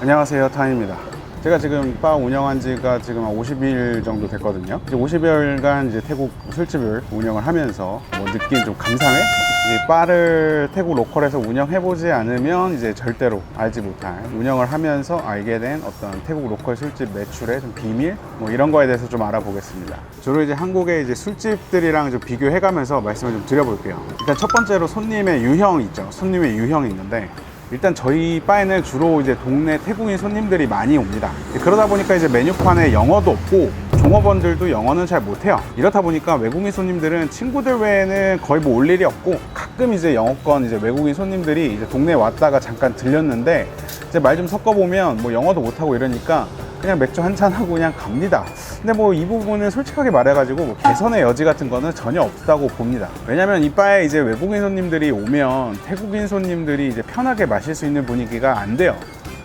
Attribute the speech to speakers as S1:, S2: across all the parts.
S1: 안녕하세요 타입니다. 제가 지금 바 운영한 지가 지금 한 50일 정도 됐거든요. 이제 50여일간 이제 태국 술집을 운영을 하면서 뭐 느낀 좀 감상회 이제 바를 태국 로컬에서 운영해보지 않으면 이제 절대로 알지 못할 운영을 하면서 알게 된 어떤 태국 로컬 술집 매출의 좀 비밀? 뭐 이런 거에 대해서 좀 알아보겠습니다. 주로 이제 한국의 이제 술집들이랑 좀 비교해가면서 말씀을 좀 드려볼게요. 일단 첫 번째로 손님의 유형 있죠. 손님의 유형이 있는데 일단 저희 바에는 주로 이제 동네 태국인 손님들이 많이 옵니다. 그러다 보니까 이제 메뉴판에 영어도 없고 종업원들도 영어는 잘 못해요. 이렇다 보니까 외국인 손님들은 친구들 외에는 거의 뭐 올 일이 없고 가끔 이제 영어권 이제 외국인 손님들이 이제 동네에 왔다가 잠깐 들렸는데 이제 말 좀 섞어보면 뭐 영어도 못하고 이러니까 그냥 맥주 한 잔 하고 그냥 갑니다. 근데 뭐 이 부분은 솔직하게 말해가지고 뭐 개선의 여지 같은 거는 전혀 없다고 봅니다. 왜냐면 이 바에 이제 외국인 손님들이 오면 태국인 손님들이 이제 편하게 마실 수 있는 분위기가 안 돼요.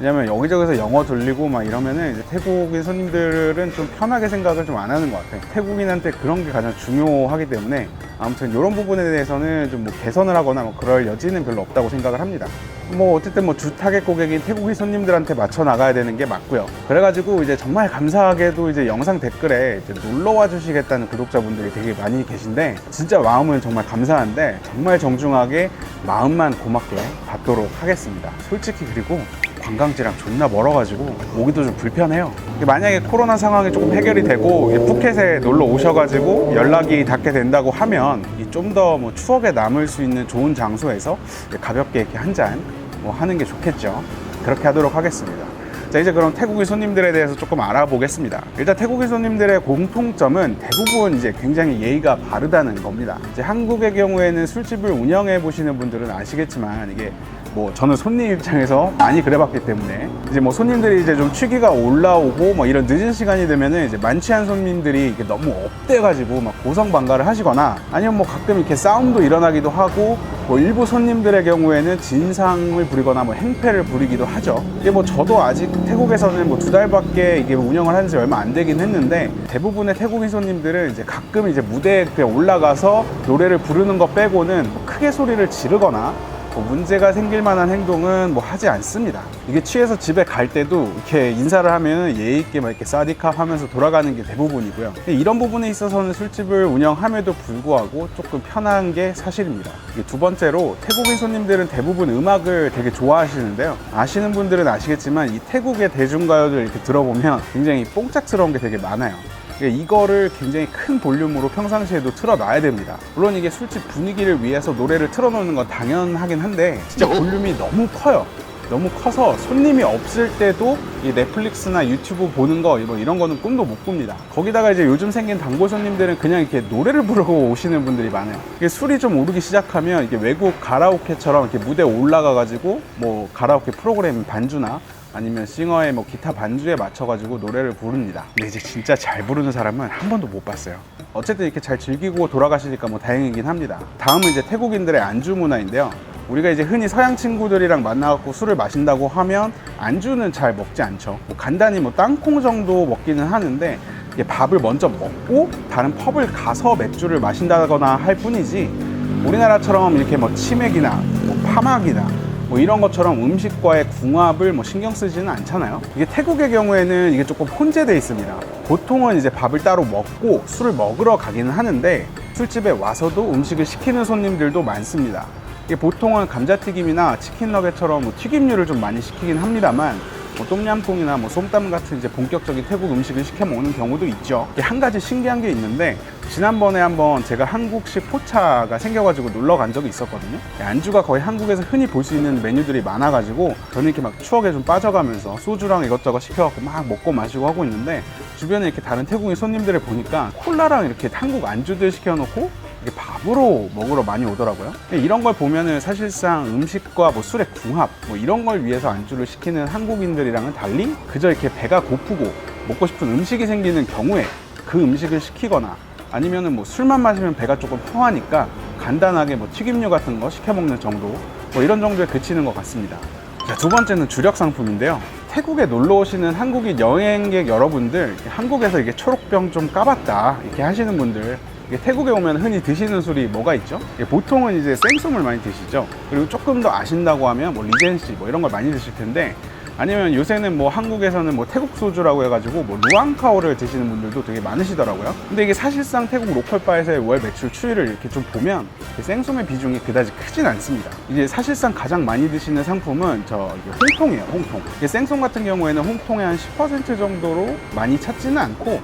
S1: 왜냐면 여기저기서 영어 들리고 막 이러면은 이제 태국인 손님들은 좀 편하게 생각을 좀 안 하는 것 같아요. 태국인한테 그런 게 가장 중요하기 때문에 아무튼 이런 부분에 대해서는 좀 뭐 개선을 하거나 뭐 그럴 여지는 별로 없다고 생각을 합니다. 뭐 어쨌든 뭐 주 타겟 고객인 태국인 손님들한테 맞춰 나가야 되는 게 맞고요. 그래가지고 이제 정말 감사하게도 이제 영상 댓글에 이제 놀러 와 주시겠다는 구독자분들이 되게 많이 계신데 진짜 마음은 정말 감사한데 정말 정중하게 마음만 고맙게 받도록 하겠습니다. 솔직히 그리고 관광지랑 존나 멀어가지고 오기도 좀 불편해요. 만약에 코로나 상황이 조금 해결이 되고 이 푸켓에 놀러 오셔가지고 연락이 닿게 된다고 하면 좀 더 뭐 추억에 남을 수 있는 좋은 장소에서 가볍게 이렇게 한잔 뭐 하는 게 좋겠죠. 그렇게 하도록 하겠습니다. 자 이제 그럼 태국인 손님들에 대해서 조금 알아보겠습니다. 일단 태국인 손님들의 공통점은 대부분 이제 굉장히 예의가 바르다는 겁니다. 이제 한국의 경우에는 술집을 운영해 보시는 분들은 아시겠지만 이게 뭐 저는 손님 입장에서 많이 그래봤기 때문에 이제 뭐 손님들이 이제 좀 취기가 올라오고 뭐 이런 늦은 시간이 되면은 이제 만취한 손님들이 이게 너무 업돼가지고 막 고성 방가를 하시거나 아니면 뭐 가끔 이렇게 싸움도 일어나기도 하고 뭐 일부 손님들의 경우에는 진상을 부리거나 뭐 행패를 부리기도 하죠. 이게 뭐 저도 아직 태국에서는 뭐 두 달밖에 이게 운영을 한 지 얼마 안 되긴 했는데 대부분의 태국인 손님들은 이제 가끔 이제 무대에 올라가서 노래를 부르는 거 빼고는 뭐 크게 소리를 지르거나 뭐 문제가 생길 만한 행동은 뭐 하지 않습니다. 이게 취해서 집에 갈 때도 이렇게 인사를 하면 예의 있게 막 이렇게 사디캅 하면서 돌아가는 게 대부분이고요. 이런 부분에 있어서는 술집을 운영함에도 불구하고 조금 편한 게 사실입니다. 두 번째로 태국인 손님들은 대부분 음악을 되게 좋아하시는데요. 아시는 분들은 아시겠지만 이 태국의 대중가요들 이렇게 들어보면 굉장히 뽕짝스러운 게 되게 많아요. 이거를 굉장히 큰 볼륨으로 평상시에도 틀어놔야 됩니다. 물론 이게 술집 분위기를 위해서 노래를 틀어놓는 건 당연하긴 한데 진짜 볼륨이 너무 커요. 너무 커서 손님이 없을 때도 이 넷플릭스나 유튜브 보는 거뭐 이런 거는 꿈도 못 꿉니다. 거기다가 이제 요즘 생긴 단골 손님들은 그냥 이렇게 노래를 부르고 오시는 분들이 많아요. 이게 술이 좀 오르기 시작하면 이게 외국 가라오케처럼 이렇게 무대에 올라가 가지고 뭐 가라오케 프로그램 반주나 아니면 싱어의 뭐 기타 반주에 맞춰가지고 노래를 부릅니다. 근데 이제 진짜 잘 부르는 사람은 한 번도 못 봤어요. 어쨌든 이렇게 잘 즐기고 돌아가시니까 뭐 다행이긴 합니다. 다음은 이제 태국인들의 안주 문화인데요. 우리가 이제 흔히 서양 친구들이랑 만나갖고 술을 마신다고 하면 안주는 잘 먹지 않죠. 뭐 간단히 뭐 땅콩 정도 먹기는 하는데 밥을 먼저 먹고 다른 펍을 가서 맥주를 마신다거나 할 뿐이지 우리나라처럼 이렇게 뭐 치맥이나 뭐 파막이나 뭐 이런 것처럼 음식과의 궁합을 뭐 신경 쓰지는 않잖아요. 이게 태국의 경우에는 이게 조금 혼재돼 있습니다. 보통은 이제 밥을 따로 먹고 술을 먹으러 가기는 하는데 술집에 와서도 음식을 시키는 손님들도 많습니다. 보통은 감자튀김이나 치킨 너겟처럼 뭐 튀김류를 좀 많이 시키긴 합니다만 뭐 똠얌꿍이나 뭐 솜땀 같은 이제 본격적인 태국 음식을 시켜 먹는 경우도 있죠. 한 가지 신기한 게 있는데 지난번에 한번 제가 한국식 포차가 생겨가지고 놀러 간 적이 있었거든요. 안주가 거의 한국에서 흔히 볼 수 있는 메뉴들이 많아가지고 저는 이렇게 막 추억에 좀 빠져가면서 소주랑 이것저것 시켜갖고 막 먹고 마시고 하고 있는데 주변에 이렇게 다른 태국인 손님들을 보니까 콜라랑 이렇게 한국 안주들 시켜놓고 이게 밥으로 먹으러 많이 오더라고요. 이런 걸 보면은 사실상 음식과 뭐 술의 궁합 뭐 이런 걸 위해서 안주를 시키는 한국인들이랑은 달리 그저 이렇게 배가 고프고 먹고 싶은 음식이 생기는 경우에 그 음식을 시키거나 아니면은 뭐 술만 마시면 배가 조금 허하니까 간단하게 뭐 튀김류 같은 거 시켜 먹는 정도 뭐 이런 정도에 그치는 것 같습니다. 자, 두 번째는 주력 상품인데요. 태국에 놀러 오시는 한국인 여행객 여러분들 한국에서 이게 초록병 좀 까봤다 이렇게 하시는 분들 태국에 오면 흔히 드시는 술이 뭐가 있죠? 보통은 이제 생수물 많이 드시죠. 그리고 조금 더 아신다고 하면 뭐 리젠시 뭐 이런 걸 많이 드실 텐데 아니면 요새는 뭐 한국에서는 뭐 태국 소주라고 해가지고 뭐 루앙카오를 드시는 분들도 되게 많으시더라고요. 근데 이게 사실상 태국 로컬 바에서의 월 매출 추이를 이렇게 좀 보면 생소의 비중이 그다지 크진 않습니다. 이제 사실상 가장 많이 드시는 상품은 저 홍통이에요, 홍통. 생송 같은 경우에는 홍통의 한 10% 정도로 많이 찾지는 않고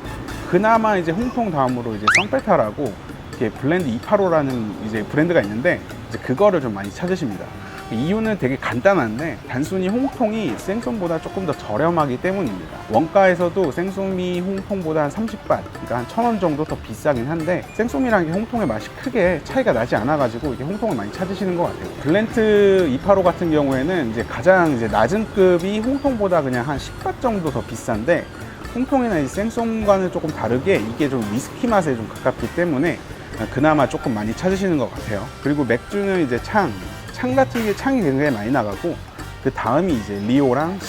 S1: 그나마 이제 홍통 다음으로 이제 쌍페타라고 이렇게 블렌드 285라는 이제 브랜드가 있는데 이제 그거를 좀 많이 찾으십니다. 이유는 되게 간단한데 단순히 홍통이 생송보다 조금 더 저렴하기 때문입니다. 원가에서도 생송이 홍통보다 한 30바, 그러니까 한 1000원 정도 더 비싸긴 한데 생송이랑 게 홍통의 맛이 크게 차이가 나지 않아가지고 이게 홍통을 많이 찾으시는 것 같아요. 블렌트 285 같은 경우에는 이제 가장 이제 낮은 급이 홍통보다 그냥 한 10바 정도 더 비싼데 홍통이나 이 생송과는 조금 다르게 이게 좀 위스키 맛에 좀 가깝기 때문에 그나마 조금 많이 찾으시는 것 같아요. 그리고 맥주는 이제 창, 창 같은 게 창이 굉장히 많이 나가고 그 다음이 이제 리오랑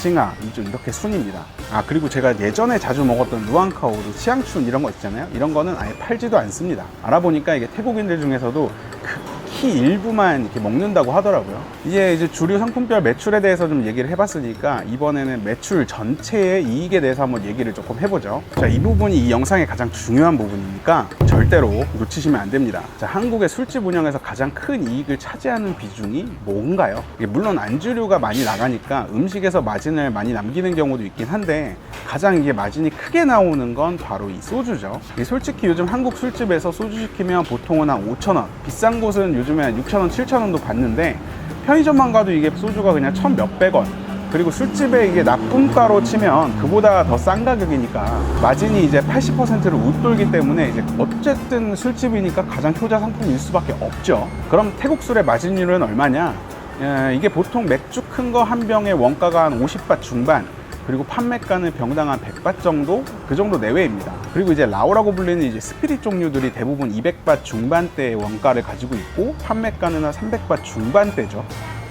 S1: 이쪽 이렇게 순입니다. 아 그리고 제가 예전에 자주 먹었던 루앙카오르, 시앙춘 이런 거 있잖아요. 이런 거는 아예 팔지도 않습니다. 알아보니까 이게 태국인들 중에서도 극히 일부만 이렇게 먹는다고 하더라고요. 이제 이제 주류 상품별 매출에 대해서 좀 얘기를 해봤으니까 이번에는 매출 전체의 이익에 대해서 한번 얘기를 조금 해보죠. 자, 이 부분이 이 영상의 가장 중요한 부분이니까 절대로 놓치시면 안 됩니다. 자, 한국의 술집 운영에서 가장 큰 이익을 차지하는 비중이 뭔가요? 물론 안주류가 많이 나가니까 음식에서 마진을 많이 남기는 경우도 있긴 한데 가장 이게 마진이 크게 나오는 건 바로 이 소주죠. 솔직히 요즘 한국 술집에서 소주 시키면 보통은 한 5,000원, 비싼 곳은 요즘 에 한 6,000원, 7,000원도 받는데 편의점만 가도 이게 소주가 그냥 천 몇백 원. 그리고 술집에 이게 납품가로 치면 그보다 더 싼 가격이니까 마진이 이제 80%를 웃돌기 때문에 이제 어쨌든 술집이니까 가장 효자 상품일 수밖에 없죠. 그럼 태국 술의 마진율은 얼마냐? 예, 이게 보통 맥주 큰 거 한 병의 원가가 한 50바 중반 그리고 판매가는 병당 한 100바 정도 그 정도 내외입니다. 그리고 이제 라오라고 불리는 이제 스피릿 종류들이 대부분 200바 중반대의 원가를 가지고 있고 판매가는 한 300바 중반대죠.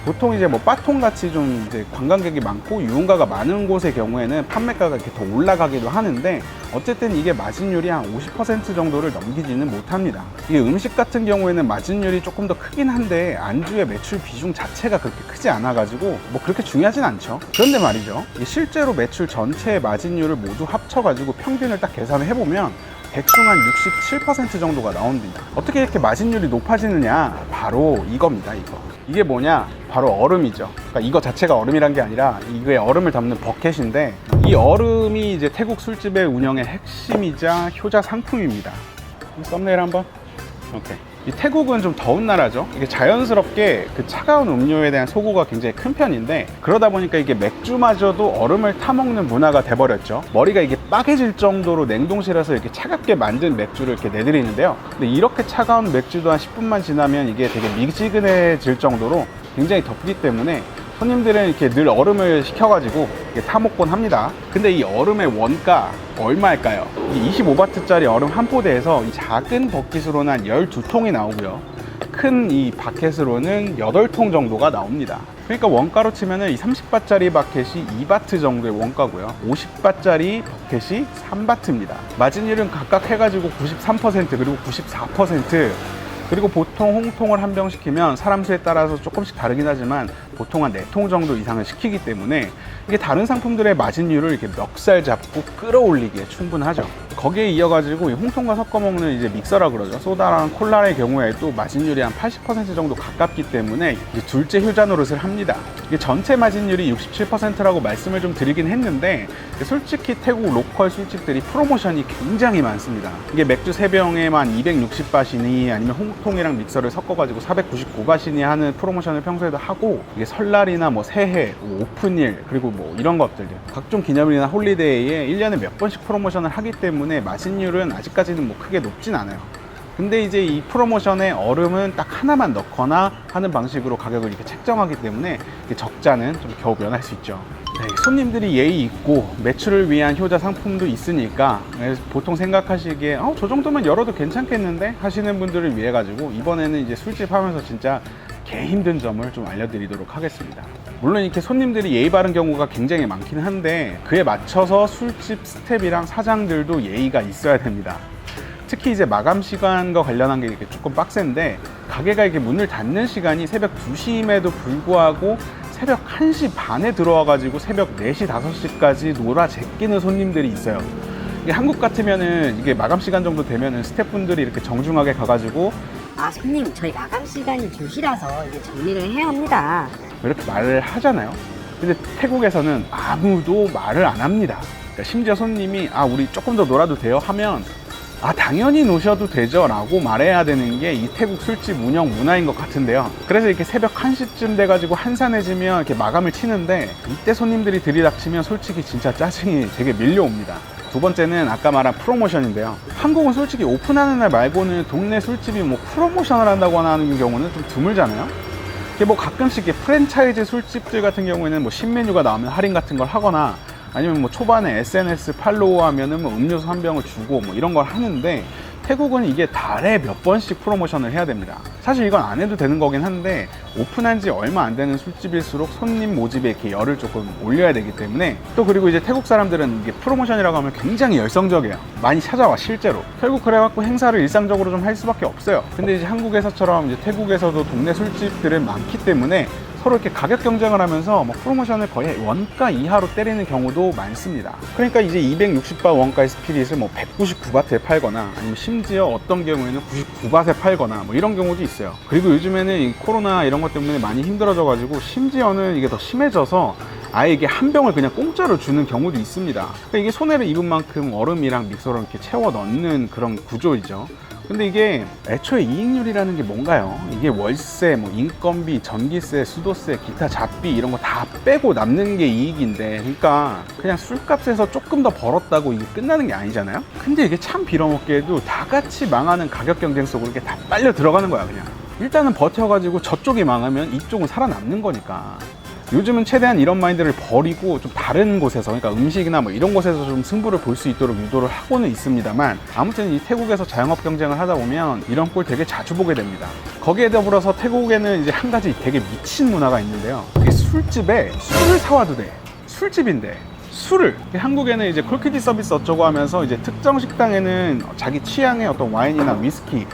S1: 보통 이제 뭐 빠통 같이 좀 이제 관광객이 많고 유흥가가 많은 곳의 경우에는 판매가가 이렇게 더 올라가기도 하는데 어쨌든 이게 마진율이 한 50% 정도를 넘기지는 못합니다. 이게 음식 같은 경우에는 마진율이 조금 더 크긴 한데 안주의 매출 비중 자체가 그렇게 크지 않아가지고 뭐 그렇게 중요하진 않죠. 그런데 말이죠. 실제로 매출 전체의 마진율을 모두 합쳐가지고 평균을 딱 계산을 해보면 대충 한 67% 정도가 나옵니다. 어떻게 이렇게 마진율이 높아지느냐? 바로 이겁니다, 이거. 이게 뭐냐? 바로 얼음이죠. 그러니까 이거 자체가 얼음이란 게 아니라 이거에 얼음을 담는 버켓인데 이 얼음이 이제 태국 술집의 운영의 핵심이자 효자 상품입니다. 썸네일 한번. 오케이. 이 태국은 좀 더운 나라죠. 이게 자연스럽게 그 차가운 음료에 대한 소구가 굉장히 큰 편인데 그러다 보니까 이게 맥주마저도 얼음을 타먹는 문화가 돼버렸죠. 머리가 이게 빠개질 정도로 냉동실에서 이렇게 차갑게 만든 맥주를 이렇게 내드리는데요. 근데 이렇게 차가운 맥주도 한 10분만 지나면 이게 되게 미지근해질 정도로 굉장히 덥기 때문에 손님들은 이렇게 늘 얼음을 시켜가지고 타먹곤 합니다. 근데 이 얼음의 원가 얼마일까요? 이 25바트짜리 얼음 한 포대에서 이 작은 버킷으로는 한 12통이 나오고요. 큰 이 바켓으로는 8통 정도가 나옵니다. 그러니까 원가로 치면은 이 30바짜리 바켓이 2바트 정도의 원가고요. 50바짜리 버켓이 3바트입니다. 마진율은 각각 해가지고 93% 그리고 94% 그리고 보통 홍통을 한 병 시키면 사람 수에 따라서 조금씩 다르긴 하지만 보통 한 4통 정도 이상을 시키기 때문에 이게 다른 상품들의 마진율을 이렇게 멱살 잡고 끌어올리기에 충분하죠. 거기에 이어가지고 이 홍통과 섞어 먹는 이제 믹서라 그러죠. 소다랑 콜라의 경우에 또 마진율이 한 80% 정도 가깝기 때문에 둘째 효자 노릇을 합니다. 이게 전체 마진율이 67%라고 말씀을 좀 드리긴 했는데 솔직히 태국 로컬 술집들이 프로모션이 굉장히 많습니다. 이게 맥주 3병에만 260바시니 아니면 홍통이랑 믹서를 섞어가지고 499바시니 하는 프로모션을 평소에도 하고 이게 설날이나 뭐 새해, 뭐 오픈일 그리고 뭐 이런 것들 각종 기념일이나 홀리데이에 1년에 몇 번씩 프로모션을 하기 때문에 마진율은 아직까지는 뭐 크게 높진 않아요. 근데 이제 이 프로모션에 얼음은 딱 하나만 넣거나 하는 방식으로 가격을 이렇게 책정하기 때문에 적자는 좀 겨우 면할 수 있죠. 네, 손님들이 예의 있고 매출을 위한 효자 상품도 있으니까 네, 보통 생각하시기에 어, 저 정도면 열어도 괜찮겠는데 하시는 분들을 위해 가지고 이번에는 이제 술집 하면서 진짜 개 힘든 점을 좀 알려드리도록 하겠습니다. 물론 이렇게 손님들이 예의 바른 경우가 굉장히 많긴 한데 그에 맞춰서 술집 스텝이랑 사장들도 예의가 있어야 됩니다. 특히 이제 마감 시간과 관련한 게 이렇게 조금 빡센데 가게가 이렇게 문을 닫는 시간이 새벽 2시임에도 불구하고 새벽 1시 반에 들어와 가지고 새벽 4시, 5시까지 놀아 제끼는 손님들이 있어요. 이게 한국 같으면은 이게 마감 시간 정도 되면은 스태프분들이 이렇게 정중하게 가 가지고
S2: 아 손님 저희 마감 시간이 2시라서 이제 정리를 해야 합니다
S1: 이렇게 말을 하잖아요. 근데 태국에서는 아무도 말을 안 합니다. 그러니까 심지어 손님이 아 우리 조금 더 놀아도 돼요? 하면 아 당연히 노셔도 되죠. 라고 말해야 되는 게 이 태국 술집 운영 문화인 것 같은데요. 그래서 이렇게 새벽 1시쯤 돼가지고 한산해지면 이렇게 마감을 치는데 이때 손님들이 들이닥치면 솔직히 진짜 짜증이 되게 밀려옵니다. 두 번째는 아까 말한 프로모션인데요. 한국은 솔직히 오픈하는 날 말고는 동네 술집이 뭐 프로모션을 한다거나 하는 경우는 좀 드물잖아요 뭐 가끔씩 프랜차이즈 술집들 같은 경우에는 뭐 신메뉴가 나오면 할인 같은 걸 하거나 아니면 뭐 초반에 SNS 팔로우 하면은 뭐 음료수 한 병을 주고 뭐 이런 걸 하는데 태국은 이게 달에 몇 번씩 프로모션을 해야 됩니다. 사실 이건 안 해도 되는 거긴 한데 오픈한 지 얼마 안 되는 술집일수록 손님 모집에 이렇게 열을 조금 올려야 되기 때문에 또 그리고 이제 태국 사람들은 이게 프로모션이라고 하면 굉장히 열성적이에요. 많이 찾아와 실제로. 결국 그래갖고 행사를 일상적으로 좀 할 수밖에 없어요. 근데 이제 한국에서처럼 이제 태국에서도 동네 술집들은 많기 때문에 서로 이렇게 가격 경쟁을 하면서 뭐 프로모션을 거의 원가 이하로 때리는 경우도 많습니다. 그러니까 이제 260바 원가의 스피릿을 뭐 199바트에 팔거나 아니면 심지어 어떤 경우에는 99바트에 팔거나 뭐 이런 경우도 있어요. 그리고 요즘에는 이 코로나 이런 것 때문에 많이 힘들어져 가지고 심지어는 이게 더 심해져서 아예 이게 한 병을 그냥 공짜로 주는 경우도 있습니다. 그러니까 이게 손해를 입은 만큼 얼음이랑 믹서로 이렇게 채워 넣는 그런 구조이죠. 근데 이게 애초에 이익률이라는 게 뭔가요? 이게 월세, 뭐 인건비, 전기세, 수도세, 기타 잡비 이런 거 다 빼고 남는 게 이익인데, 그러니까 그냥 술값에서 조금 더 벌었다고 이게 끝나는 게 아니잖아요? 근데 이게 참 빌어먹기에도 다 같이 망하는 가격 경쟁 속으로 이렇게 다 빨려 들어가는 거야, 그냥. 일단은 버텨가지고 저쪽이 망하면 이쪽은 살아남는 거니까. 요즘은 최대한 이런 마인드를 버리고 좀 다른 곳에서 그러니까 음식이나 뭐 이런 곳에서 좀 승부를 볼 수 있도록 유도를 하고는 있습니다만 아무튼 이 태국에서 자영업 경쟁을 하다 보면 이런 꼴 되게 자주 보게 됩니다. 거기에 더불어서 태국에는 이제 한 가지 되게 미친 문화가 있는데요. 이게 술집에 술을 사와도 돼. 술집인데 술을 한국에는 이제 콜키디 서비스 어쩌고 하면서 이제 특정 식당에는 자기 취향의 어떤 와인이나 위스키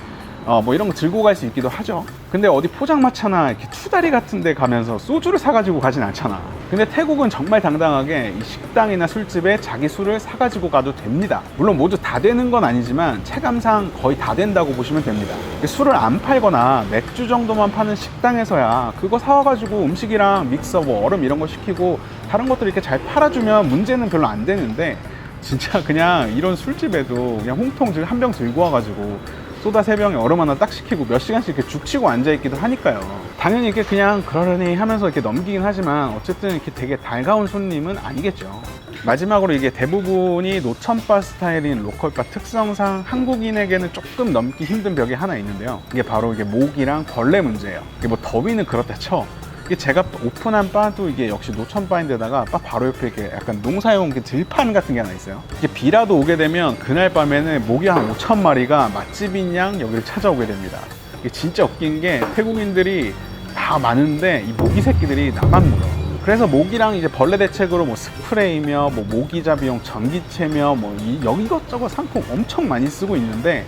S1: 어, 뭐 이런 거 들고 갈 수 있기도 하죠. 근데 어디 포장마차나 이렇게 투다리 같은 데 가면서 소주를 사가지고 가진 않잖아. 근데 태국은 정말 당당하게 이 식당이나 술집에 자기 술을 사가지고 가도 됩니다. 물론 모두 다 되는 건 아니지만 체감상 거의 다 된다고 보시면 됩니다. 술을 안 팔거나 맥주 정도만 파는 식당에서야 그거 사와가지고 음식이랑 믹서, 뭐 얼음 이런 거 시키고 다른 것들 이렇게 잘 팔아주면 문제는 별로 안 되는데 진짜 그냥 이런 술집에도 그냥 홍통 한병 들고 와가지고 소다 세 병에 얼음 하나 딱 시키고 몇 시간씩 이렇게 죽치고 앉아있기도 하니까요. 당연히 이게 그냥 그러려니 하면서 이렇게 넘기긴 하지만 어쨌든 이렇게 되게 달가운 손님은 아니겠죠. 마지막으로 이게 대부분이 노천바 스타일인 로컬바 특성상 한국인에게는 조금 넘기 힘든 벽이 하나 있는데요. 이게 바로 이게 모기랑 벌레 문제예요. 이게 뭐 더위는 그렇다 쳐. 이게 제가 오픈한 바도 이게 역시 노천 바인데다가 바 바로 옆에 이렇게 약간 농사용 그 들판 같은 게 하나 있어요. 이게 비라도 오게 되면 그날 밤에는 모기 한 5천 마리가 맛집인 양 여기를 찾아오게 됩니다. 이게 진짜 웃긴 게 태국인들이 다 많은데 이 모기 새끼들이 나만 물어. 그래서 모기랑 이제 벌레 대책으로 뭐 스프레이며 뭐 모기잡이용 전기체며 뭐 이, 여기것저것 상품 엄청 많이 쓰고 있는데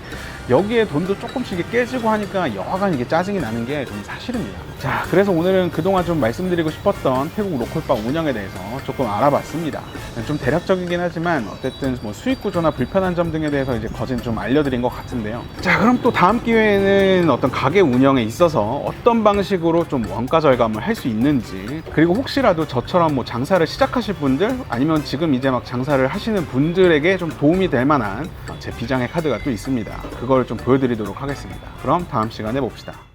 S1: 여기에 돈도 조금씩 깨지고 하니까 여하간 이게 짜증이 나는 게 좀 사실입니다. 자, 그래서 오늘은 그동안 좀 말씀드리고 싶었던 태국 로컬바 운영에 대해서 조금 알아봤습니다. 좀 대략적이긴 하지만 어쨌든 뭐 수익 구조나 불편한 점 등에 대해서 이제 거진 좀 알려드린 것 같은데요. 자, 그럼 또 다음 기회에는 어떤 가게 운영에 있어서 어떤 방식으로 좀 원가 절감을 할 수 있는지 그리고 혹시라도 저처럼 뭐 장사를 시작하실 분들 아니면 지금 이제 막 장사를 하시는 분들에게 좀 도움이 될 만한 제 비장의 카드가 또 있습니다. 그걸 좀 보여드리도록 하겠습니다. 그럼 다음 시간에 봅시다.